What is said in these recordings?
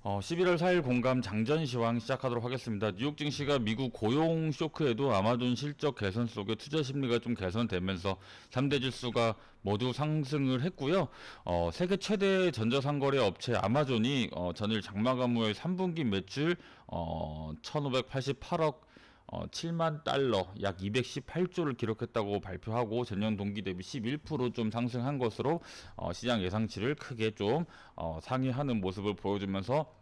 어, 11월 4일 공감 장전 시황 시작하도록 하겠습니다. 뉴욕 증시가 미국 고용 쇼크에도 아마존 실적 개선 속에 투자 심리가 좀 개선되면서 3대 지수가 모두 상승을 했고요. 어, 세계 최대 전자상거래 업체 아마존이 어, 전일 장마 감후의 3분기 매출 어, 1,588억 어, 7만 달러, 약 218조를 기록했다고 발표하고 전년 동기 대비 11%좀 상승한 것으로 어, 시장 예상치를 크게 좀 어, 상회하는 모습을 보여주면서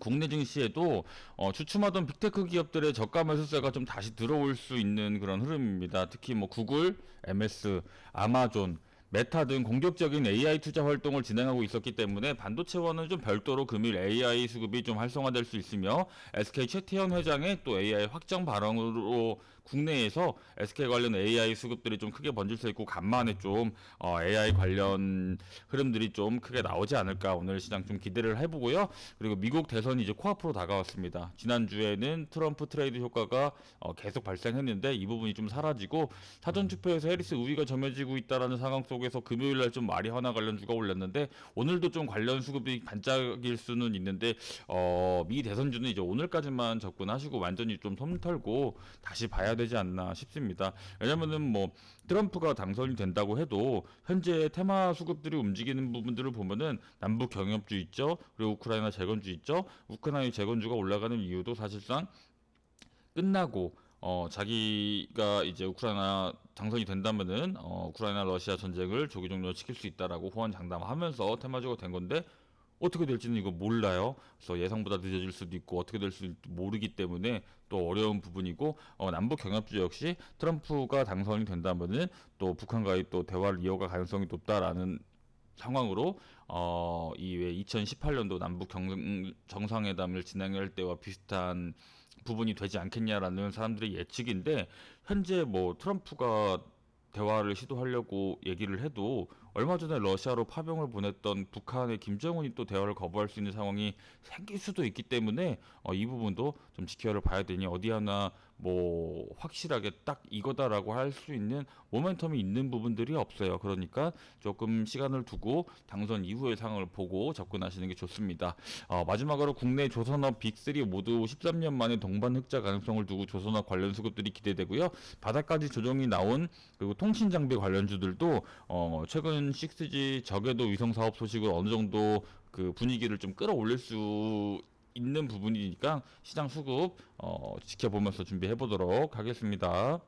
국내 증시에도 어, 주춤하던 빅테크 기업들의 저가 매수세가 좀 다시 들어올 수 있는 그런 흐름입니다. 특히 뭐 구글, MS, 아마존, 메타 등 공격적인 AI 투자 활동을 진행하고 있었기 때문에 반도체와는 좀 별도로 금일 AI 수급이 좀 활성화될 수 있으며 SK 최태현 회장의 또 AI 확정 발언으로 국내에서 SK 관련 AI 수급들이 좀 크게 번질 수 있고 간만에 좀 어, AI 관련 흐름들이 좀 크게 나오지 않을까 오늘 시장 좀 기대를 해보고요. 그리고 미국 대선이 이제 코앞으로 다가왔습니다. 지난주에는 트럼프 트레이드 효과가 어, 계속 발생했는데 이 부분이 좀 사라지고 사전 투표에서 해리스 우위가 점해지고 있다라는 상황 속에 서 금요일 날좀 마리화나 관련주가 올렸는데 오늘도 좀 관련 수급이 반짝일 수는 있는데 어, 미 대선주는 이제 오늘까지만 접근하시고 완전히 좀 솜털고 다시 봐야 되지 않나 싶습니다. 왜냐면은 뭐 트럼프가 당선이 된다고 해도 현재 테마 수급들이 움직이는 부분들을 보면은 남북 경협주 있죠. 그리고 우크라이나 재건주 있죠. 우크라이나 재건주가 올라가는 이유도 사실상 끝나고 어 자기가 이제 우크라이나 당선이 된다면은 어 우크라이나 러시아 전쟁을 조기 종료시킬 수 있다라고 호언 장담하면서 테마주가 된 건데 어떻게 될지는 이거 몰라요. 그래서 예상보다 늦어질 수도 있고 어떻게 될 수도 모르기 때문에 또 어려운 부분이고 어, 남북 경협주 역시 트럼프가 당선이 된다면은 또 북한과의 또 대화를 이어갈 가능성이 높다라는 상황으로 어, 이외 2018년도 남북 경, 정상회담을 진행할 때와 비슷한 부분이 되지 않겠냐라는 사람들의 예측인데 현재 뭐 트럼프가 대화를 시도하려고 얘기를 해도 얼마 전에 러시아로 파병을 보냈던 북한의 김정은이 또 대화를 거부할 수 있는 상황이 생길 수도 있기 때문에 어, 이 부분도 좀 지켜를 봐야 되니 어디 하나 뭐 확실하게 딱 이거다라고 할 수 있는 모멘텀이 있는 부분들이 없어요. 그러니까 조금 시간을 두고 당선 이후의 상황을 보고 접근하시는 게 좋습니다. 어, 마지막으로 국내 조선업 빅3 모두 13년 만에 동반 흑자 가능성을 두고 조선업 관련 수급들이 기대되고요. 바닥까지 조정이 나온 그리고 통신 장비 관련주들도 어, 최근 6G 저궤도 위성 사업 소식을 어느 정도 그 분위기를 좀 끌어올릴 수 있는 부분이니까 시장 수급 어, 지켜보면서 준비해 보도록 하겠습니다.